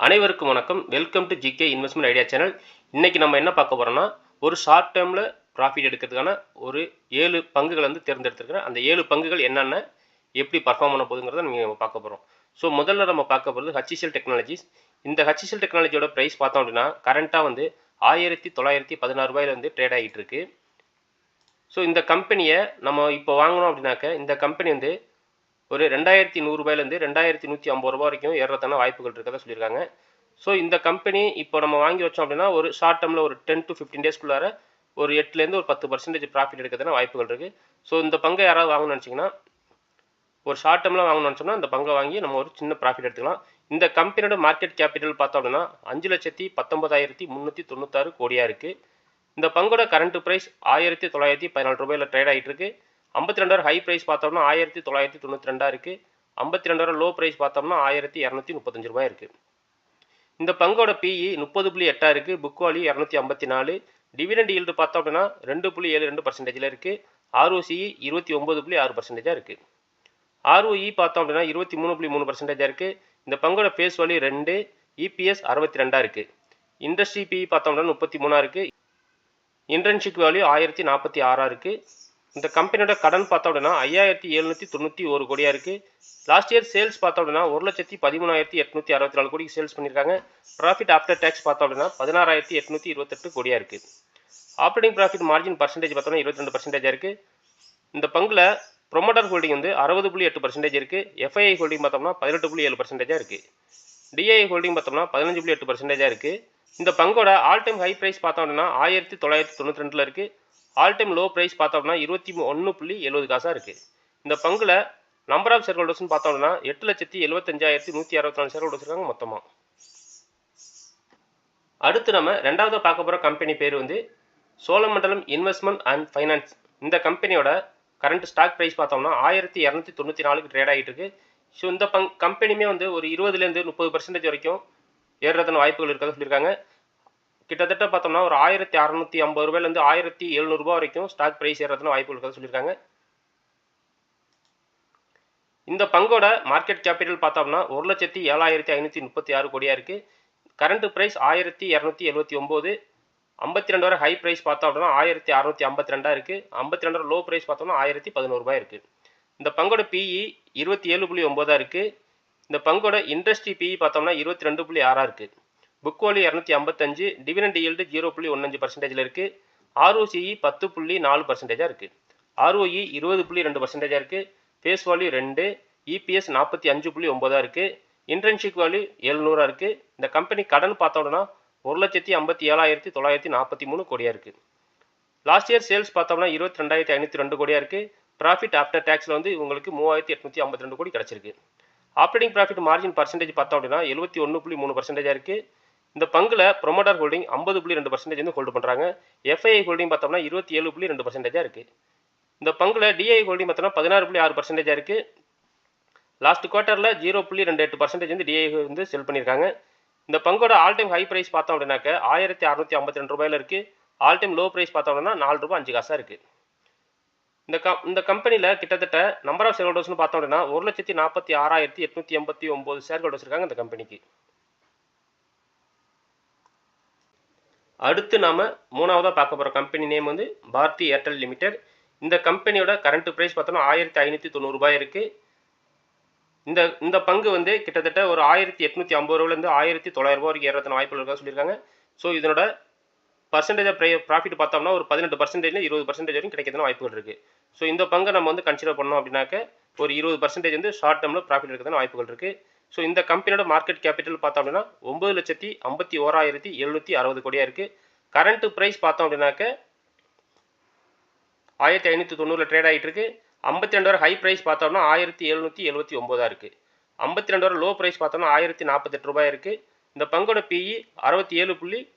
அனைவருக்கும் வணக்கம். Welcome to GK investment idea channel இன்றைக்கி நம்ம என்ன பார்க்க போகிறோம்னா ஒரு ஷார்ட் டேர்மில் ப்ராஃபிட் எடுக்கிறதுக்கான ஒரு ஏழு பங்குகள் வந்து தேர்ந்தெடுத்துருக்கிறேன். அந்த ஏழு பங்குகள் என்னென்ன எப்படி பர்ஃபார்ம் பண்ண போகுதுங்கிறத நம்ம பார்க்க போகிறோம் ஸோ முதல்ல நம்ம பார்க்க போகிறது ஹச்சிசிஎல் டெக்னாலஜிஸ் இந்த ஹச்சிசிஎல் டெக்னாலஜியோட ப்ரைஸ் பார்த்தோம் அப்படின்னா கரண்ட்டாக வந்து ஆயிரத்தி தொள்ளாயிரத்தி பதினாறு ரூபாயில வந்து ட்ரேட் ஆகிட்டு இருக்கு. ஸோ இந்த கம்பெனியை நம்ம இப்போ வாங்கினோம் அப்படின்னாக்க இந்த கம்பெனி வந்து ஒரு ரெண்டாயிரத்தி நூறுரூபாயிலேருந்து ரெண்டாயிரத்தி நூற்றி ஐம்பது ரூபா வரைக்கும் ஏறத்தான வாய்ப்புகள் இருக்கதா சொல்லியிருக்காங்க. ஸோ இந்த கம்பெனி இப்போ நம்ம வாங்கி வச்சோம் அப்படின்னா ஒரு ஷார்ட் டேர்மில் ஒரு டென் டு ஃபிஃப்டீன் டேஸ்க்குள்ளார ஒரு எட்டுலேருந்து ஒரு பத்து பர்சன்டேஜ் ப்ராஃபிட் எடுக்கிறதுனா வாய்ப்புகள் இருக்குது ஸோ இந்த பங்கை யாராவது வாங்கணும்னு நினச்சிங்கன்னா ஒரு ஷார்ட் டேர்மில் வாங்கணும்னு நினச்சோம்னா இந்த பங்கை வாங்கி நம்ம ஒரு சின்ன ப்ராஃபிட் எடுத்துக்கலாம். இந்த கம்பெனியோட மார்க்கெட் கேபிட்டல் பார்த்தோம் அப்படின்னா அஞ்சு லட்சத்தி பத்தொன்பதாயிரத்தி முந்நூற்றி தொண்ணூத்தாறு கோடியாக இருக்குது இந்த பங்கோட கரண்ட் ப்ரைஸ் ஆயிரத்தி தொள்ளாயிரத்தி பதினாலு ரூபாயில் ட்ரேட் ஆகிட்டு இருக்குது ஐம்பத்தி ரெண்டாயிரம் ஹை ப்ரைஸ் பார்த்தோம்னா ஆயிரத்தி தொள்ளாயிரத்தி தொண்ணூற்றி ரெண்டா இருக்குது ஐம்பத்தி ரெண்டாயிரம் லோ ப்ரைஸ் பார்த்தோம்னா ஆயிரத்தி இரநூத்தி முப்பத்தஞ்சு ரூபாய் இருக்குது இந்த பங்கோட பிஇ முப்பது புள்ளி எட்டாக இருக்குது புக் வேல்யூ இரநூத்தி ஐம்பத்தி நாலு. டிவிடெண்ட் ஈல்டு பார்த்தோம் அப்படின்னா ரெண்டு புள்ளி ஏழு ரெண்டு பர்சன்டேஜில் இருக்குது ஆர்ஓசிஇ இருபத்தி ஒம்பது புள்ளி ஆறு பர்சன்டேஜாக இருக்குது ஆர்ஓஇ பார்த்தோம் அப்படின்னா இருபத்தி மூணு புள்ளி மூணு பர்சன்டேஜாக இருக்குது இந்த பங்கோட ஃபேஸ் வேல்யூ ரெண்டு இபிஎஸ் அறுபத்தி ரெண்டாக இருக்குது இண்டஸ்ட்ரி பிஇ பார்த்தோம் அப்படின்னா முப்பத்தி மூணாக இருக்குது இன்டர்ன்ஷிப் வேல்யூ ஆயிரத்தி நாற்பத்தி ஆறா இருக்குது இந்த கம்பெனியோட கடன் பார்த்தோம் அப்படின்னா ஐயாயிரத்தி எழுநூற்றி தொண்ணூற்றி ஒரு கோடியாக இருக்குது லாஸ்ட் இயர் சேல்ஸ் பார்த்தோம் அப்படின்னா ஒரு லட்சத்தி பதிமூணாயிரத்தி எட்நூற்றி அறுபத்தி நாலு கோடிக்கு சேல்ஸ் பண்ணியிருக்காங்க. ப்ராஃபிட் ஆஃப்டர் டேக்ஸ் பார்த்தோம் அப்படின்னா பதினாறாயிரத்தி எட்நூற்றி இருபத்தெட்டு கோடியாக இருக்குது ஆப்ரேட்டிங் ப்ராஃபிட் மார்ஜின் பர்சன்டேஜ் பார்த்தோம்னா இருபத்தி ரெண்டு பர்சன்டேஜாக இருக்குது இந்த பங்கில் ப்ரொமோட்டர் ஹோல்டிங் வந்து அறுபது புள்ளி எட்டு பர்சன்டேஜ் இருக்குது எஃப்ஐஐ ஹோல்டிங் பார்த்தோம்னா பதினெட்டு புள்ளி ஏழு பர்சன்டேஜாக இருக்குது டிஐ ஹோல்டிங் பார்த்தோம்னா பதினஞ்சு புள்ளி எட்டு பர்சன்டேஜாக இருக்குது இந்த பங்கோட ஆல் டைம் ஹை ப்ரைஸ் பார்த்தோம் அப்படின்னா ஆயிரத்தி தொள்ளாயிரத்தி தொண்ணூற்றி ரெண்டில் இருக்குது ஆல் டைம் லோ ப்ரைஸ் பார்த்தோம் அப்படின்னா இருபத்தி ஒன்று புள்ளி எழுபது காசாக இருக்குது இந்த பங்கில் நம்பர் ஆஃப் ஷேர் ஹோல்டர்ஸ்னு பார்த்தோம் அப்படின்னா எட்டு லட்சத்தி எழுபத்தஞ்சாயிரத்தி நூற்றி அறுபத்தி நாலு ஷேர் ஹோல்டர்ஸ் இருக்காங்க மொத்தமாக அடுத்து நம்ம ரெண்டாவது பார்க்க போகிற கம்பெனி பேர் வந்து சோழமண்டலம் இன்வெஸ்ட்மெண்ட் அண்ட் ஃபைனான்ஸ். இந்த கம்பெனியோட கரண்ட் ஸ்டாக் ப்ரைஸ் பார்த்தோம்னா ஆயிரத்தி இரநூத்தி தொண்ணூற்றி நாலுக்கு ட்ரேட் ஆகிட்டு இருக்கு. ஸோ இந்த பங் கம்பெனியுமே வந்து ஒரு இருபதுலேருந்து முப்பது பர்சன்டேஜ் வரைக்கும் ஏறுறதுன வாய்ப்புகள் இருக்கிறதா சொல்லியிருக்காங்க. கிட்டத்தட்ட பார்த்தோம்னா ஒரு ஆயிரத்தி அறநூற்றி ஐம்பது ரூபாயிலேருந்து ஆயிரத்தி எழுநூறுபா வரைக்கும் ஸ்டாக் ப்ரைஸ் ஏறதுன்னு வாய்ப்புகள் இருக்கிறது சொல்லியிருக்காங்க. இந்த பங்கோட மார்க்கெட் கேபிட்டல் பார்த்தோம்னா ஒரு லட்சத்தி ஏழாயிரத்தி ஐநூற்றி முப்பத்தி ஆறு கோடியாக இருக்குது கரண்ட் ப்ரைஸ் ஆயிரத்தி இரநூத்தி எழுபத்தி ஒம்பது ஐம்பத்தி ரெண்டாயிரம் ஹை ப்ரைஸ் பார்த்தோம் அப்படின்னா ஆயிரத்தி அறநூற்றி ஐம்பத்தி ரெண்டாக இருக்குது ஐம்பத்தி ரெண்டாயிரம் லோ ப்ரைஸ் பார்த்தோம்னா ஆயிரத்தி பதினோருபா இருக்குது இந்த பங்கோட பிஇ இருபத்தி ஏழு புள்ளி ஒம்போதாக இருக்குது இந்த பங்கோட இண்டஸ்ட்ரி பிஇ பார்த்தோம்னா இருபத்தி ரெண்டு புள்ளி ஆறா இருக்குது புக் வேல்யூ இரநூத்தி ஐம்பத்தஞ்சு டிவிடெண்ட் ஈல்டு ஜீரோ புள்ளி ஒன்னஞ்சு பர்சன்டேஜில் இருக்குது ஆர்ஓசிஇ பத்து புள்ளி நாலு பர்சன்டேஜாக இருக்குது ஆர்ஓஇ இருபது புள்ளி ரெண்டு பர்சன்டேஜாக இருக்குது ஃபேஸ் வேல்யூ ரெண்டு இபிஎஸ் நாற்பத்தி அஞ்சு புள்ளி ஒம்பதாக இருக்குது இன்டர்ன்ஷிப் வேல்யூ எழுநூறாக இருக்குது இந்த கம்பெனி கடன் பார்த்தோம்னா ஒரு லட்சத்தி ஐம்பத்தி ஏழாயிரத்தி தொள்ளாயிரத்தி நாற்பத்தி மூணு கோடியாக இருக்குது லாஸ்ட் இயர் சேல்ஸ் பார்த்தோம்னா இருபத்தி ரெண்டாயிரத்தி ஐநூற்றி ரெண்டு கோடியாக இருக்குது ப்ராஃபிட் ஆஃப்டர் டேக்ஸில் வந்து உங்களுக்கு மூவாயிரத்தி எட்நூற்றி ஐம்பத்தி ரெண்டு கோடி கிடச்சிருக்கு. ஆப்ரேட்டிங் ப்ராஃபிட் மார்ஜின் பர்சன்டேஜ் பார்த்தோம் அப்படின்னா எழுபத்தி ஒன்று புள்ளி மூணு பர்சன்டேஜாக இருக்குது இந்த பங்கில் ப்ரொமோட்டர் ஹோல்டிங் ஐம்பது புள்ளி ரெண்டு பர்சன்டேஜ் வந்து ஹோல்டு பண்ணுறாங்க எஃப்ஐஐ ஹோல்டிங் பார்த்தோம்னா இருபத்தி ஏழு புள்ளி ரெண்டு பர்சன்டேஜாக இருக்குது இந்த பங்கில் டிஐ ஹோல்டிங் பார்த்தோம்னா பதினாறு புள்ளி ஆறு பர்சன்டேஜாக இருக்குது லாஸ்ட் குவார்ட்டரில் ஜீரோ புள்ளி ரெண்டு எட்டு பர்சன்டேஜ் வந்து டிஐ வந்து செல் பண்ணியிருக்காங்க இந்த பங்கோட ஆல் டைம் ஹை ப்ரைஸ் பார்த்தோம் அப்படின்னாக்க ஆயிரத்தி அறுநூத்தி ஐம்பத்தி ரெண்டு ரூபாயில இருக்குது ஆல் டைம் லோ ப்ரைஸ் பார்த்தோம் அப்படின்னா நாலு ரூபாய் அஞ்சு காசாக இருக்குது இந்த கம் இந்த கம்பெனியில் கிட்டத்தட்ட நம்பர் ஆஃப் ஷேர் ஹோல்டர்ஸ்னு பார்த்தோம் அப்படின்னா ஒரு லட்சத்தி நாற்பத்தி ஆறாயிரத்தி எட்நூற்றி எண்பத்தி ஒம்பது ஷேர் ஹோல்டர்ஸ் இருக்காங்க இந்த கம்பெனிக்கு அடுத்து நாம மூணாவதாக பார்க்க போகிற கம்பெனி நேம் வந்து பாரதி ஏர்டெல் லிமிடெட். இந்த கம்பெனியோட கரண்ட் ப்ரைஸ் பார்த்தோம்னா ஆயிரத்தி ஐநூற்றி தொண்ணூறுபாய் இருக்குது இந்த இந்த பங்கு வந்து கிட்டத்தட்ட ஒரு ஆயிரத்தி எட்நூற்றி ஐம்பது ரூபாயிலேருந்து ஆயிரத்தி தொள்ளாயிரரூபா வரைக்கும் ஏறத்தின வாய்ப்புகள் இருக்கா சொல்லியிருக்காங்க. ஸோ இதனோட பர்சன்டேஜ் ப்ரை ப்ராஃபிட் பார்த்தோம்னா ஒரு பதினெட்டு பர்சன்டேஜ் இருபது பர்சன்டேஜ் வரைக்கும் கிடைக்கிறதுன வாய்ப்புகள் இருக்குது ஸோ இந்த பங்கை நம்ம வந்து கன்சிடர் பண்ணோம் அப்படின்னாக்க ஒரு இருபது பர்சன்டேஜ் வந்து ஷார்ட் டேர்மில் ப்ராஃபிட் இருக்கிறதுன வாய்ப்புகள் இருக்குது ஸோ இந்த கம்பெனியோட மார்க்கெட் கேபிட்டல் பார்த்தோம் அப்படின்னா ஒம்பது லட்சத்தி ஐம்பத்தி ஓராயிரத்தி எழுநூற்றி அறுபது கோடியாக இருக்குது கரண்ட் ப்ரைஸ் பார்த்தோம் அப்படின்னாக்க ஆயிரத்தி ஐநூற்றி தொண்ணூறில் ட்ரேட் ஆகிட்டு இருக்கு. ஐம்பத்தி ரெண்டு ஹை ப்ரைஸ் பார்த்தோம்னா ஆயிரத்தி எழுநூற்றி எழுபத்தி ஒம்போதா இருக்குது ஐம்பத்தி வர லோ ப்ரைஸ் பார்த்தோம்னா ஆயிரத்தி நாற்பத்தெட்டு ரூபாய் இருக்குது இந்த பங்கோட பிஇ அறுபத்தி ஏழு புள்ளி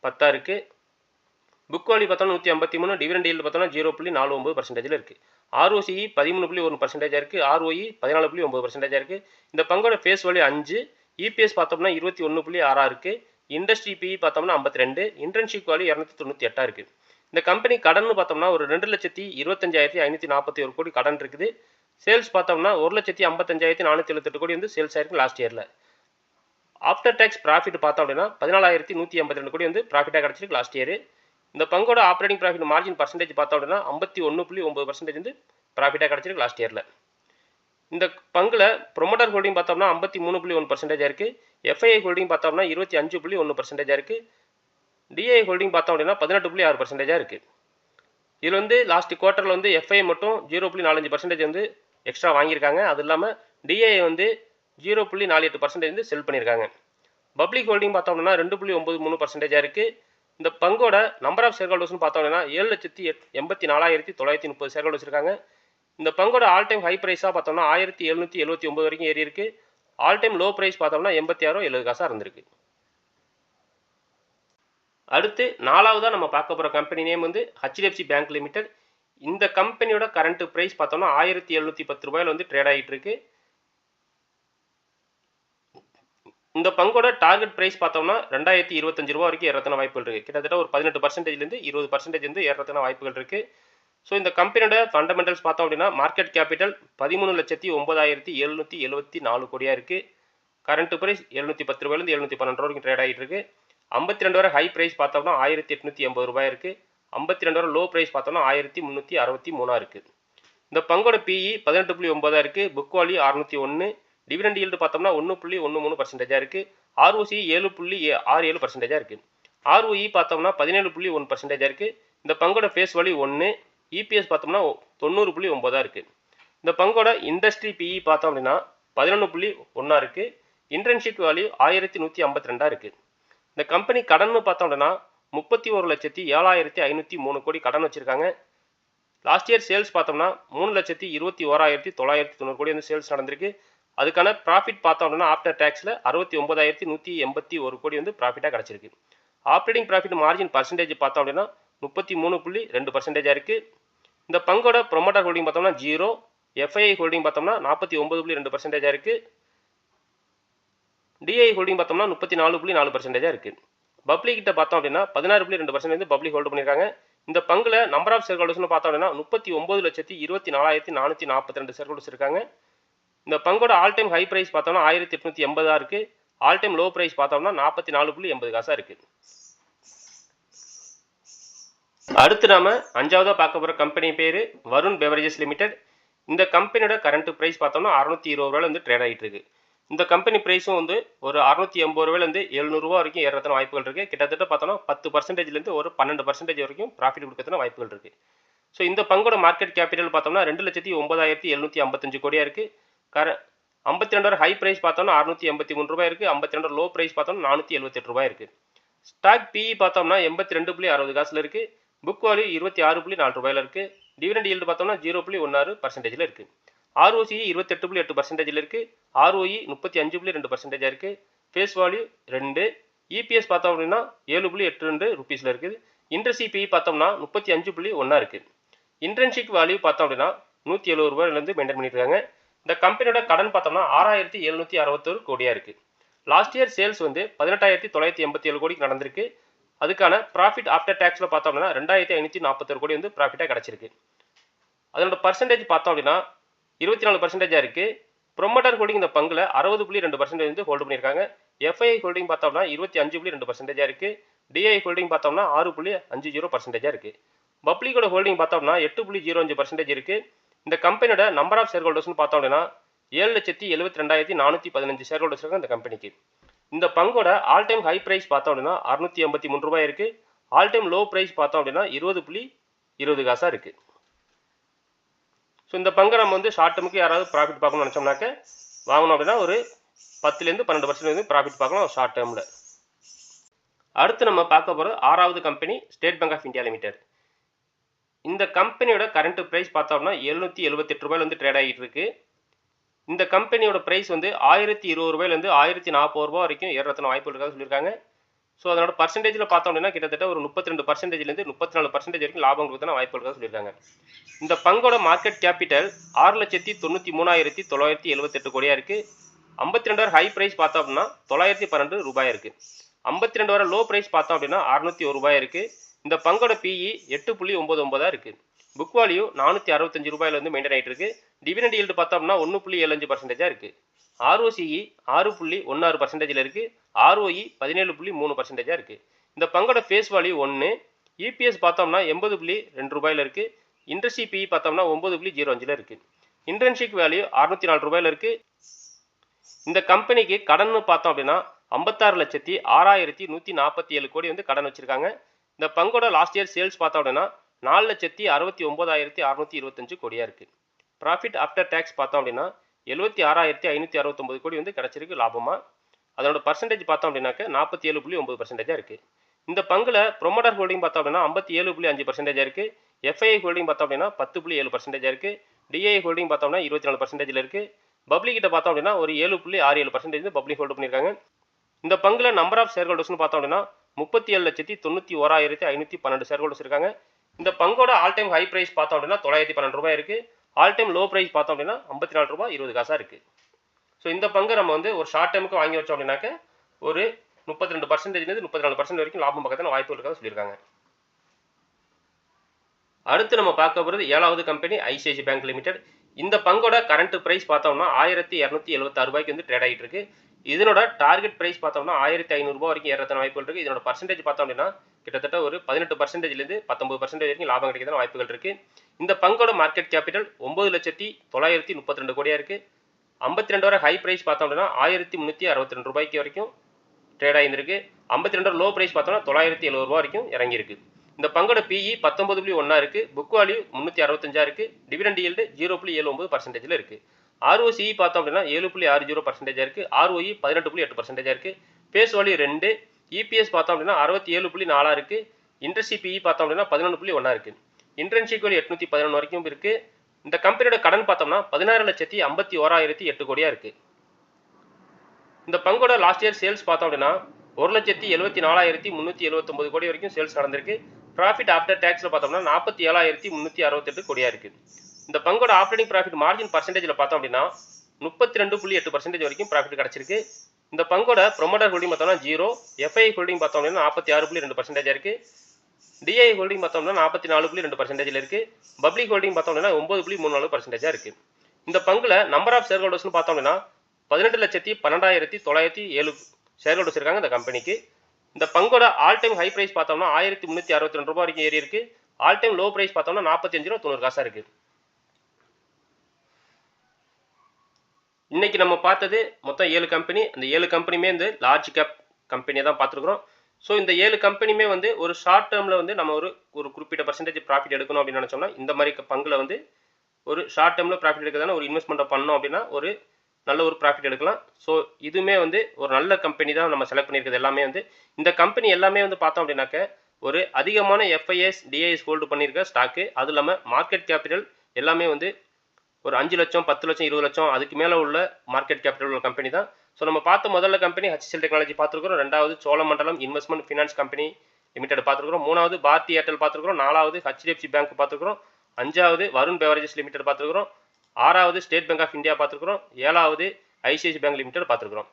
பத்தாக இருக்குது புக் வேல்யூ பார்த்தோம்னா நூற்றி ஐம்பத்தி மூணு டிவிடெண்ட் ஈல்டு பார்த்தோம்னா ஜீரோ புள்ளி நாலு ஒம்பது பர்சன்டேஜில் இருக்குது ஆர்ஓசிஇ பதிமூணு புள்ளி ஒரு பர்சன்டேஜாக இருக்குது ஆர்ஓஇ பதினாலு புள்ளி ஒம்பது பர்சன்டேஜாக இருக்குது இந்த பங்கோட ஃபேஸ் வேல்யூ அஞ்சு இபிஎஸ் பார்த்தோம்னா இருபத்தி ஒன்று புள்ளி ஆறா இருக்குது இண்டஸ்ட்ரி பிஇ பார்த்தோம்னா ஐம்பத்தி ரெண்டு இன்டர்ன்ஷிப் வேல்யூ இரநூத்தி தொண்ணூற்றி எட்டாக இருக்குது இந்த கம்பெனி கடன் பார்த்தோம்னா ஒரு ரெண்டு லட்சத்தி இருபத்தஞ்சாயிரத்தி ஐநூற்றி நாற்பத்தி ஒரு கோடி கடன் இருக்குது. சேல்ஸ் பார்த்தோம்னா ஒரு லட்சத்தி ஐம்பத்தஞ்சாயிரத்தி நானூற்றி எழுபத்தெட்டு கோடி வந்து சேல்ஸ் ஆயிருக்கு லாஸ்ட் இயரில் ஆஃப்டர் டேக்ஸ் ப்ராஃபிட் பார்த்தோம் அப்படின்னா பதினாலாயிரத்தி நூற்றி ஐம்பத்தி ரெண்டு கோடி வந்து ப்ராஃபிட்டாக கிடச்சிருக்கு லாஸ்ட் இயர் இந்த பங்கோட ஆப்ரேட்டிங் ப்ராஃபிட் மார்ஜின் பர்சன்டேஜ் பார்த்தோம் அப்படின்னா ஐம்பத்தி ஒன்று புள்ளி ஒம்பது பர்சன்டேஜ் வந்து ப்ராஃபிட்டாக கிடச்சிருக்கு லாஸ்ட் இயரில் இந்த பங்கில் ப்ரொமோட்டர் ஹோல்டிங் பார்த்தோம்னா ஐம்பத்தி மூணு புள்ளி ஒன்று பர்சன்டேஜாக இருக்குது எஃப்ஐஐ ஹோல்டிங் பார்த்தோம்னா இருபத்தி அஞ்சு புள்ளி ஒன்று பர்சன்டேஜாக இருக்குது டிஐ ஹோல்டிங் பார்த்தோம் அப்படின்னா பதினெட்டு புள்ளி ஆறு பர்சன்டேஜாக இருக்குது இதில் வந்து லாஸ்ட் குவார்ட்டரில் வந்து எஃப்ஐ மட்டும் ஜீரோ புள்ளி நாலஞ்சு பர்சன்டேஜ் வந்து எக்ஸ்ட்ரா வாங்கியிருக்காங்க. அது இல்லாமல் டிஐ வந்து ஜீரோ புள்ளி நாலு எட்டு பர்சன்டேஜ் வந்து செல் பண்ணியிருக்காங்க. பப்ளிக் ஹோல்டிங் பார்த்தோம்னா ரெண்டு புள்ளி ஒம்பது மூணு பர்சன்டேஜாக இருக்குது இந்த பங்கோட நம்பர் ஆஃப் ஷேர் ஹோல்டர்ஸ்னு பார்த்தோம்னா ஏழு லட்சத்தி எட் எண்பத்தி நாலாயிரத்தி தொள்ளாயிரத்தி முப்பது ஷேர் ஹோல்டர்ஸ் இருக்காங்க. இந்த பங்கோட ஆல் டைம் ஹை ப்ரைஸாக பார்த்தோம்னா ஆயிரத்தி எழுநூற்றி எழுபத்தி ஒம்பது வரைக்கும் ஏறி இருக்கு. ஆல் டைம் லோ ப்ரைஸ் பார்த்தோம்னா எண்பத்தி ஆறோ எழுபது காசாக இருந்திருக்கு. அடுத்து நாலாவதாக நம்ம பார்க்க போகிற கம்பெனி நேம் வந்து ஹெச்டிஎஃப்சி பேங்க் லிமிடெட் இந்த கம்பெனியோட கரண்ட் ப்ரைஸ் பார்த்தோம்னா ஆயிரத்தி எழுநூற்றி பத்து ரூபாயில் வந்து ட்ரேட் ஆகிட்டு இருக்குது இந்த பங்கோட டார்கெட் ப்ரைஸ் பார்த்தோம்னா ரெண்டாயிரத்தி இருபத்தஞ்சு ரூபா வரைக்கும் ஏறத்தான வாய்ப்புகள் இருக்குது கிட்டத்தட்ட ஒரு பதினெட்டு பர்சன்டேஜ்லேருந்து இருபது பர்சன்டேஜ் வந்து ஏறத்தான வாய்ப்புகள் இருக்குது ஸோ இந்த கம்பெனியோட ஃபண்டமெண்டல்ஸ் பார்த்தோம் அப்படின்னா மார்க்கெட் கேபிட்டல் பதிமூணு லட்சத்தி ஒன்பதாயிரத்தி எழுநூற்றி எழுபத்தி நாலு கோடியாக இருக்குது கரண்ட் ப்ரைஸ் எழுநூற்றி பத்து ரூபாயிலேருந்து எழுநூற்றி பன்னெண்டு ரூபா வரைக்கும் ட்ரேட் ஆகிட்டு இருக்குது ஐம்பத்தி ரெண்டு வரை ஹை ப்ரைஸ் பார்த்தோம்னா ஆயிரத்தி எட்நூற்றி எண்பது ரூபாய் இருக்குது ஐம்பத்தி ரெண்டு வரை லோ ப்ரைஸ் பார்த்தோம்னா ஆயிரத்தி முந்நூற்றி அறுபத்தி மூணாக இருக்குது இந்த பங்கோட பிஇ பதினெட்டு புள்ளி ஒன்பதாக இருக்குது புக் வாலி அறுநூற்றி ஒன்று டிவிடெண்ட் ஈல்டு பார்த்தோம்னா ஒன்று புள்ளி ஒன்று மூணு பர்சன்டேஜாக இருக்குது ஆர்ஓசி ஏழு புள்ளி ஏ- ஆறு ஏழு பர்சன்டேஜாக இருக்குது ஆர்ஓஇ பார்த்தோம்னா பதினேழு புள்ளி ஒன்று பர்சன்டேஜாக இருக்குது இந்த பங்கோட ஃபேஸ் வழி ஒன்று இபிஎஸ் பார்த்தோம்னா தொண்ணூறு புள்ளி ஒன்பதா இருக்குது இந்த பங்கோட இண்டஸ்ட்ரி பிஇ பார்த்தோம் அப்படின்னா பதினொன்று புள்ளி ஒன்றா இருக்குது இன்டர்ன்ஷிப் வேல்யூ ஆயிரத்தி நூற்றி ஐம்பத்தி ரெண்டாக இருக்குது இந்த கம்பெனி கடன்னு பார்த்தோம் அப்படின்னா முப்பத்தி ஒரு லட்சத்தி ஏழாயிரத்தி ஐநூற்றி மூணு கோடி கடன் வச்சுருக்காங்க. லாஸ்ட் இயர் சேல்ஸ் பார்த்தோம்னா மூணு லட்சத்தி இருபத்தி ஓராயிரத்தி தொள்ளாயிரத்தி தொண்ணூறு கோடி வந்து சேல்ஸ் நடந்திருக்கு. அதுக்கான ப்ராஃபிட் பார்த்தோம் அப்படின்னா ஆஃப்டர் டேக்ஸில் அறுபத்தி ஒன்பதாயிரத்தி நூற்றி எண்பத்தி ஒரு கோடி வந்து ப்ராஃபிட்டாக கிடச்சிருக்கு. ஆப்ரேட்டிங் ப்ராஃபிட் மார்ஜின் பர்சன்டேஜ் பார்த்தோம் அப்படின்னா முப்பத்தி மூணு புள்ளி ரெண்டு பர்சன்டேஜாக இருக்குது இந்த பங்கோட ப்ரொமோட்டர் ஹோல்டிங் பார்த்தோம்னா ஜீரோ எஃப்ஐஐ ஹோல்டிங் பார்த்தோம்னா நாற்பத்தி ஒன்பது புள்ளி ரெண்டு பர்சன்டேஜாக இருக்குது டிஐ ஹோல்டிங் பார்த்தோம்னா முப்பத்தி நாலு புள்ளி நாலு பர்சன்டேஜாக இருக்குது பப்ளிக் கிட்ட பார்த்தோம் அப்படின்னா பதினாறு புள்ளி ரெண்டு பர்சன்டேஜ் வந்து பப்ளிக் ஹோல்டு பண்ணியிருக்காங்க இந்த பங்குல நம்பர் ஆஃப் ஷேர் ஹோல்டர்ஸ்னு பார்த்தோம் அப்படின்னா முப்பத்தி ஒம்பது லட்சத்தி இருபத்தி நாலாயிரத்தி நானூற்றி நாற்பத்தி ரெண்டு ஷேர் ஹோல்டர்ஸ் இருக்காங்க. இந்த பங்கோட ஆல் டைம் ஹை ப்ரைஸ் பார்த்தோம்னா ஆயிரத்தி எட்நூற்றி எண்பதா இருக்கு. ஆல் டைம் லோ ப்ரைஸ் பார்த்தோம்னா நாற்பத்தி நாலு புள்ளி எண்பது காசா இருக்கு. அடுத்து நாம அஞ்சாவதா பார்க்க போற கம்பெனி பேரு வருண் பெவரேஜஸ் லிமிடெட் இந்த கம்பெனியோட கரண்ட் ப்ரைஸ் பார்த்தோம்னா அறுநூத்தி இருபது ரூபாயில வந்து ட்ரேட் ஆகிட்டு இருக்கு. இந்த கம்பெனி ப்ரைஸும் வந்து ஒரு அறுநூத்தி எண்பது ரூபாயிலேருந்து எழுநூறுவா வரைக்கும் ஏறத்தான வாய்ப்புகள் இருக்கு. கிட்டத்தட்ட பார்த்தோம்னா பத்து பர்சன்டேஜ்லேருந்து ஒரு பன்னெண்டு பர்சன்டேஜ் வரைக்கும் ப்ராஃபிட் கொடுக்கறதுன வாய்ப்புகள் இருக்கு. ஸோ இந்த பங்கோட மார்க்கெட் கேபிட்டல் பார்த்தோம்னா ரெண்டு லட்சத்தி ஒன்பதாயிரத்தி எழுநூற்றி ஐம்பத்தஞ்சு கோடியா இருக்கு. கர ஐம்பத்தி ரெண்டு ஹை ப்ரைஸ் பார்த்தோம்னா அறுநூத்தி எண்பத்தி மூணு ரூபாய் இருக்குது ஐம்பத்தி ரெண்டு லோ ப்ரைஸ் பார்த்தோம்னா நானூற்றி எழுபத்தெட்டு ரூபாய் இருக்குது ஸ்டாக் பிஇ பார்த்தோம்னா எண்பத்தி ரெண்டு புள்ளி அறுபது காசில் இருக்குது புக் வேல்யூ இருபத்தி ஆறு புள்ளி நாலு ரூபாயில இருக்குது டிவிடெண்ட் ஈல்டு பார்த்தோம்னா ஜீரோ புள்ளி ஒன்னாறு பர்சன்டேஜில் இருக்குது ஆர்ஓசி இருபத்தெட்டு புள்ளி எட்டு பர்சன்டேஜில் இருக்குது ஆர்ஓஇ முப்பத்தி அஞ்சு புள்ளி ரெண்டு பர்சன்டேஜாக இருக்குது ஃபேஸ் வேல்யூ ரெண்டு. இபிஎஸ் பார்த்தோம் அப்படின்னா ஏழு புள்ளி எட்டு ரெண்டு ருபீஸில் இருக்குது. இன்ட்ரெஸ்ட் பிஇ பார்த்தோம்னா முப்பத்தி அஞ்சு புள்ளி ஒன்றா இருக்குது இன்டர்ன்ஷிப் வேல்யூ பார்த்தோம் அப்படின்னா நூற்றி எழுபது ரூபாயிலேருந்து மெயின்டைன் பண்ணியிருக்காங்க இந்த கம்பெனியோட கடன் பார்த்தோம்னா ஆறாயிரத்தி எழுநூற்றி அறுபத்தொரு கோடியாக இருக்குது லாஸ்ட் இயர் சேல்ஸ் வந்து பதினெட்டாயிரத்தி தொள்ளாயிரத்தி எண்பத்தி ஏழு கோடிக்கு நடந்திருக்கு. அதுக்கான ப்ராஃபிட் ஆஃப்டர் டேக்ஸில் பார்த்தோம் அப்படின்னா ரெண்டாயிரத்தி ஐநூற்றி நாற்பத்தொரு கோடி வந்து ப்ராஃபிட்டாக கிடச்சிருக்கு. அதனோட பர்சன்டேஜ் பார்த்தோம் அப்படின்னா இருபத்தி நாலு பர்சன்டேஜாக இருக்குது ப்ரொமோட்டர் ஹோல்டிங் இந்த பங்கில் அறுபது புள்ளி ரெண்டு பர்சன்டேஜ் வந்து ஹோல்டு பண்ணியிருக்காங்க. எஃப்ஐ ஹோல்டிங் பார்த்தோம்னா இருபத்தி அஞ்சு புள்ளி ரெண்டு பர்சன்டேஜாக இருக்குது டிஐ ஹோல்டிங் பார்த்தோம்னா ஆறு புள்ளி அஞ்சு ஜீரோ பர்சன்டேஜாக இருக்குது பப்ளிக்கோட ஹோல்டிங் பார்த்தோம்னா எட்டு புள்ளி ஜீரோ அஞ்சு பர்சன்டேஜ் இருக்குது இந்த கம்பெனியோட நம்பர் ஆஃப் ஷேர் ஹோல்டர்ஸ்னு பார்த்தோம் அப்படின்னா ஏழு லட்சத்தி எழுபத்தி ரெண்டாயிரத்தி நானூற்றி பதினஞ்சு ஷேர் ஹோல்டர்ஸ் இருக்காங்க இந்த கம்பெனிக்கு இந்த பங்கோட ஆல் டைம் ஹை ப்ரைஸ் பார்த்தோம் அப்படின்னா அறுநூத்தி ஐம்பத்தி மூணு ரூபாய் இருக்கு. ஆல் டைம் லோ ப்ரைஸ் பார்த்தோம் அப்படின்னா இருபது புள்ளி இருபது காசாக இருக்கு. ஸோ இந்த பங்கை நம்ம வந்து ஷார்ட் டேமுக்கு யாராவது ப்ராஃபிட் பார்க்கணும்னு நினச்சோம்னாக்க வாங்கணும் அப்படின்னா ஒரு பத்துலேருந்து பன்னெண்டு பர்சன்ட் வந்து ப்ராஃபிட் பார்க்கலாம் ஷார்ட் டேர்மில் அடுத்து நம்ம பார்க்க போகிறது ஆறாவது company state bank of India limited இந்த கம்பெனியோட கரண்ட் ப்ரைஸ் பார்த்தோம்னா எழுநூற்றி எழுபத்தெட்டு ரூபாயில வந்து ட்ரேட் ஆகிட்டு இருக்கு இந்த கம்பெனியோட ப்ரைஸ் வந்து ஆயிரத்தி இருபது ரூபாயிலேருந்து ஆயிரத்தி நாற்பது ரூபா வரைக்கும் ஏறத்தின வாய்ப்பு இருக்காது சொல்லியிருக்காங்க. ஸோ அதனோட பர்சன்டேஜில் பார்த்தோம் அப்படின்னா கிட்டத்தட்ட ஒரு முப்பத்தி ரெண்டு பர்சன்டேஜ்லேருந்து முப்பத்தி நாலு பர்சன்டேஜ் வரைக்கும் லாபம் கொடுத்தன வாய்ப்பு இருக்காது சொல்லியிருக்காங்க. இந்த பங்கோட மார்க்கெட் கேபிட்டல் ஆறு லட்சத்தி தொண்ணூற்றி மூணாயிரத்தி தொள்ளாயிரத்தி எழுபத்தெட்டு கோடியாக இருக்குது ஐம்பத்தி ரெண்டு ஹை ப்ரைஸ் பார்த்தோம் அப்படின்னா தொள்ளாயிரத்தி பன்னெண்டு ரூபாய் இருக்குது ஐம்பத்தி ரெண்டு வரை லோ ப்ரைஸ் பார்த்தோம் அப்படின்னா அறுநூத்தி ஒரு ரூபாய் இருக்குது இந்த பங்கோட பிஇ எட்டு புள்ளி ஒம்பது ஒன்பதாக இருக்குது புக் வேல்யூ நானூற்றி அறுபத்தஞ்சு ரூபாயில் வந்து மெயின்டைன் ஆகிட்டு இருக்கு. டிவிடெண்ட் ஈல்டு பார்த்தோம்னா ஒன்று புள்ளி ஏழஞ்சு பர்சன்டேஜாக இருக்குது ஆர்ஓசிஇ ஆறு புள்ளி ஒன்னாறு பர்சன்டேஜில் இருக்குது ஆர்ஓஇ பதினேழு புள்ளி மூணு பர்சன்டேஜாக இருக்குது இந்த பங்கோட ஃபேஸ் வேல்யூ ஒன்று இபிஎஸ் பார்த்தோம்னா எண்பது புள்ளி ரெண்டு ரூபாயில் இருக்குது இன்ட்ரெஸ்ட் பிஇ பார்த்தோம்னா ஒம்பது புள்ளி ஜீரோ அஞ்சில் இருக்குது இன்டர்ன்ஷிப் வேல்யூ அறுநூற்றி நாலு ரூபாயில் இருக்குது இந்த கம்பெனிக்கு கடன்னு பார்த்தோம் அப்படின்னா ஐம்பத்தாறு லட்சத்தி ஆறாயிரத்தி நூற்றி நாற்பத்தி ஏழு கோடி வந்து கடன் வச்சுருக்காங்க. இந்த பங்கோட லாஸ்ட் இயர் சேல்ஸ் பார்த்தோம் அப்படின்னா நாலு லட்சத்தி அறுபத்தி ஒம்பதாயிரத்தி அறுநூற்றி இருபத்தஞ்சு கோடியாக இருக்குது ப்ராஃபிட் ஆஃப்டர் டேக்ஸ் பார்த்தோம் அப்படின்னா எழுபத்தி ஆறாயிரத்தி ஐநூற்றி அறுபத்தொம்பது கோடி வந்து கிடச்சிருக்கு லாபமாக அதனோட பர்சன்டேஜ் பார்த்தோம் அப்படின்னாக்க நாற்பத்தி ஏழு புள்ளி ஒம்பது பர்சன்டேஜாக இருக்குது இந்த பங்குல ப்ரொமோட்டர் ஹோல்டிங் பார்த்தோம் அப்படின்னா ஐம்பத்தி ஏழு புள்ளி அஞ்சு பர்சன்டேஜாக இருக்குது எஃப்ஐஐ ஹோல்டிங் பார்த்தோம் அப்படின்னா பத்து புள்ளி ஏழு பர்சன்டேஜாக இருக்குது டிஐ ஹோல்டிங் பார்த்தோம்னா இருபத்தி நாலு பர்சன்டேஜில் இருக்குது பப்ளிக்கிட்ட பார்த்தோம் அப்படின்னா ஒரு ஏழு புள்ளி ஆறு ஏழு பர்சன்டேஜ் பப்ளிக் ஹோல்டு பண்ணியிருக்காங்க. இந்த பங்குல நம்பர் ஆஃப் ஷேர் ஹோல்டர்ஸ்னு பார்த்தோம் அப்படின்னா முப்பத்தி ஏழு லட்சத்தி தொண்ணூற்றி ஓராயிரத்தி ஐநூற்றி பன்னெண்டு ஷேர் ஹோல்டர்ஸ் இருக்காங்க இந்த பங்கோட ஆல் டைம் ஹை பிரைஸ் பார்த்தோம் அப்படின்னா தொள்ளாயிரத்தி பன்னெண்டு ரூபாய் இருக்குது ஆல் டைம் லோ பிரைஸ் பார்த்தோம் அப்படின்னா ஐம்பத்தி நாலு ரூபாய் இருபது காசாக இருக்குது ஸோ இந்த பங்கு நம்ம வந்து ஒரு ஷார்ட் டைமுக்கு வாங்கி வச்சோம் அப்படின்னாக்க ஒரு முப்பத்தி ரெண்டு பர்சன்டேஜ்லேருந்து முப்பத்தி நாலு பர்சன்ட் வரைக்கும் லாபம் பக்கத்தில் வாய்ப்பு இருக்கிறதா சொல்லியிருக்காங்க. அடுத்து நம்ம பார்க்க போகிறது ஏழாவது கம்பெனி ஐசிஐசி பேங்க் லிமிடெட் இந்த பங்கோட கரண்ட் பிரைஸ் பார்த்தோம்னா ஆயிரத்தி இரநூத்தி எழுபத்தாறு ரூபாய்க்கு வந்து ட்ரேட் ஆகிட்டு இருக்கு. இதனோட டார்கெட் பிரைஸ் பார்த்தோம்னா ஆயிரத்தி ஐநூறுரூவா வரைக்கும் ஏறத்தான வாய்ப்புகள் இருக்குது இதனோட பர்சன்டேஜ் பார்த்தோம் அப்படின்னா கிட்டத்தட்ட ஒரு பதினெட்டு பர்சன்டேஜ்லேருந்து பத்தொம்பது பர்சன்டேஜ் வரைக்கும் லாபம் கிடைக்கிறதான வாய்ப்புகள் இருக்குது இந்த பங்கோட மார்க்கெட் கேபிட்டல் ஒம்பது லட்சத்தி தொள்ளாயிரத்தி முப்பத்தி ரெண்டு கோடியாக இருக்குது ஐம்பத்தி ரெண்டு வரை ஹை பிரைஸ் பார்த்தோம் அப்படின்னா ஆயிரத்தி முந்நூற்றி அறுபத்தி ரெண்டு ரூபாய்க்கு வரைக்கும் ட்ரேட் ஆகியிருந்திருக்கு ஐம்பத்தி ரெண்டு லோ பிரைஸ் பார்த்தோம்னா தொள்ளாயிரத்தி எழுபது ரூபா வரைக்கும் இறங்கியிருக்கு. இந்த பங்கோட பிஇ பத்தொம்பது புள்ளி ஒன்றா இருக்குது புக் வேல்யூ முந்நூற்றி அறுபத்தஞ்சா இருக்குது டிவிடெண்ட் ஈல்டு ஜீரோ புள்ளி ஏழு ஒம்பது பர்சன்டேஜில் இருக்குது ஆர்ஓசிஇ பார்த்தோம் அப்படின்னா ஏழு புள்ளி ஆறு ஜீரோ பர்சன்டேஜாக இருக்குது ஆர்ஓஇ பதினெட்டு புள்ளி எட்டு பர்சன்டேஜாக இருக்குது பேஸ் வழி ரெண்டு. இபிஎஸ் பார்த்தோம் அப்படின்னா அறுபத்தி ஏழு புள்ளி நாலாக இருக்குது இன்ட்ரெஸ்ட் பார்த்தோம் அப்படின்னா பதினொன்று புள்ளி ஒன்றா இருக்குது இன்டர்ன்ஷிப் வழி எட்நூற்றி பதினொன்று வரைக்கும் இருக்குது இந்த கம்பெனியோட கடன் பார்த்தோம்னா பதினாறு லட்சத்தி ஐம்பத்தி ஓராயிரத்தி எட்டு கோடியாக இருக்குது இந்த பங்கோட லாஸ்ட் இயர் சேல்ஸ் பார்த்தோம் அப்படின்னா ஒரு லட்சத்தி எழுபத்தி நாலாயிரத்தி முந்நூற்றி எழுபத்தொம்பது கோடி வரைக்கும் சேல்ஸ் நடந்திருக்கு. ப்ராஃபிட் ஆஃப்டர் டேக்ஸில் பார்த்தோம்னா நாற்பத்தி ஏழாயிரத்தி முந்நூற்றி அறுபத்தெட்டு கோடியாக இருக்குது இந்த பங்கோட ஆப்ரேட்டிங் ப்ராஃபிட் மார்ஜின் பர்சன்டேஜில் பார்த்தோம் அப்படின்னா முப்பத்தி ரெண்டு புள்ளி எட்டு பர்சன்டேஜ் வரைக்கும் ப்ராஃபிட் கிடச்சிருக்கு. இந்த பங்கோட ப்ரொமோட்டர் ஹோல்டிங் பார்த்தோம்னா ஜீரோ எஃப்ஐ ஹோல்டிங் பார்த்தோம் அப்படின்னா நாற்பத்தி ஆறு புள்ளி ரெண்டு பர்சன்டேஜ் இருக்குது டிஐ ஹோல்டிங் பார்த்தோம்னா நாற்பத்தி நாலு புள்ளி ரெண்டு பர்சன்டேஜில் இருக்குது பப்ளிக் ஹோல்டிங் பார்த்தோம் அப்படின்னா ஒம்பது புள்ளி மூணு நாலு பர்சன்டேஜாக இருக்குது இந்த பங்குல நம்பர் ஆஃப் ஷேர் ஹோல்டர்ஸ்னு பார்த்தோம் அப்படின்னா பதினெட்டு லட்சத்தி பன்னெண்டாயிரத்தி தொள்ளாயிரத்தி ஏழு ஷேர் ஹோல்டர்ஸ் இருக்காங்க இந்த கம்பெனிக்கு இந்த பங்கோட ஆல் டைம் ஹை பிரைஸ் பார்த்தோம்னா ஆயிரத்தி முந்நூற்றி அறுபத்தி ரெண்டு ரூபாய் வரைக்கும் ஏறி இருக்குது ஆல் டைம் லோ பிரைஸ் பார்த்தோம்னா நாற்பத்தஞ்சு ரூபா தொண்ணூறு காசாக இருக்குது இன்னைக்கு நம்ம பார்த்தது மொத்தம் ஏழு கம்பெனி அந்த ஏழு கம்பெனியுமே வந்து லார்ஜ் கேப் கம்பெனியை தான் பார்த்துருக்குறோம். ஸோ இந்த ஏழு கம்பெனியுமே வந்து ஒரு ஷார்ட் டேர்மில் வந்து நம்ம ஒரு ஒரு குறிப்பிட்ட பர்சன்டேஜ் ப்ராஃபிட் எடுக்கணும் அப்படின்னு நினச்சோம்னா இந்த மாதிரி பங்கில் வந்து ஒரு ஷார்ட் டேர்மில் ப்ராஃபிட் எடுக்கிறதான ஒரு இன்வெஸ்ட்மெண்ட்டை பண்ணோம் அப்படின்னா ஒரு நல்ல ஒரு ப்ராஃபிட் எடுக்கலாம். ஸோ இதுவுமே வந்து ஒரு நல்ல கம்பெனி தான் நம்ம செலக்ட் பண்ணியிருக்கிறது எல்லாமே வந்து. இந்த கம்பெனி எல்லாமே வந்து பார்த்தோம் அப்படின்னாக்க ஒரு அதிகமான எஃப்ஐஎஸ் டிஐஎஸ் ஹோல்டு பண்ணியிருக்க ஸ்டாக்கு அது இல்லாமல் மார்க்கெட் கேபிட்டல் எல்லாமே வந்து ஒரு அஞ்சு லட்சம் பத்து லட்சம் இருபது லட்சம் அதுக்கு மேலே உள்ள மார்க்கெட் கேபிட்டல் உள்ள கம்பெனி தான். ஸோ நம்ம பார்த்த முதல்ல கம்பெனி ஹச்சிஎல் டெக்னாலஜி பார்த்துருக்குறோம். ரெண்டாவது Cholamandalam investment finance company limited பார்த்துருக்குறோம். மூணாவது பாரதி ஏர்டெல் பார்த்துருக்குறோம். நாலாவது ஹெச்டிஎஃப்சி பேங்க் பார்த்துருக்குறோம். அஞ்சாவது வருண் பெவரேஜஸ் லிமிடெட் பார்த்துருக்குறோம். ஆறாவது ஸ்டேட் பேங்க் ஆஃப் இந்தியா பார்த்துருக்குறோம். ஏழாவது ஐசிஐசி பேங்க் லிமிடெட் பார்த்துருக்குறோம்.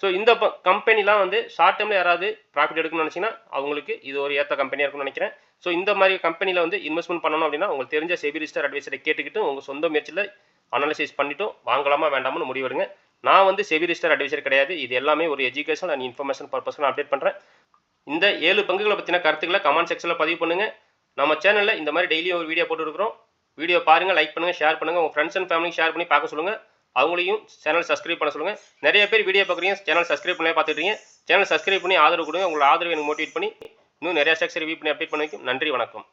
ஸோ இந்த கம்பெனிலாம் வந்து ஷார்ட் டைமில் யாராவது ப்ராஃபிட் எடுக்கணும்னு நினச்சிங்கன்னா அவங்களுக்கு இது ஒரு ஏற்ற கம்பெனியாக இருக்கும்னு நினைக்கிறேன். ஸோ இந்த மாதிரி கம்பெனியில் வந்து இன்வெஸ்ட்மெண்ட் பண்ணணும் அப்படின்னா உங்களுக்கு தெரிஞ்ச செபி ரிஜிஸ்டர் அட்வைசரை கேட்டுக்கிட்டு உங்கள் சொந்த முயற்சியில் அனலைசிஸ் பண்ணிட்டும் வாங்கலாமா வேண்டாம்னு முடிவெடுங்க நான் வந்து செபி ரிஜிஸ்டர் அட்வைசர் கிடையாது. இது எல்லாமே ஒரு எஜுகேஷன் அண்ட் இன்ஃபர்மேஷன் பர்பஸ்க்கு நான் அப்டேட் பண்ணுறேன் இந்த ஏழு பங்குகளை பற்றின கருத்துக்களை கமெண்ட் செக்ஷனில் பதிவு பண்ணுங்கள் நம்ம சேனலில் இந்த மாதிரி டெய்லியும் ஒரு வீடியோ போட்டுருக்கிறோம். வீடியோ பாருங்கள் லைக் பண்ணுங்கள் ஷேர் பண்ணுங்கள் உங்கள் ஃப்ரெண்ட்ஸ் அண்ட் ஃபேமிலிக்கு ஷேர் பண்ணி பார்க்க சொல்லுங்கள் அவங்களையும் சேனல் சப்ஸ்கிரைப் பண்ண சொல்லுங்கள் நிறைய பேர் வீடியோ பார்க்குறீங்க சேனல் சப்ஸ்கிரைப் பண்ணி பார்த்துக்கிறீங்க சேனல் சப்ஸ்கிரைப் பண்ணி ஆதரவு கொடுங்க. உங்களோட ஆதரவு எனக்கு மோட்டிவேட் பண்ணி இன்னும் நிறைய ஸ்டாக்ஸ் ரிவ்யூ பண்ணி அப்டேட் பண்ணி வைக்கும். நன்றி வணக்கம்.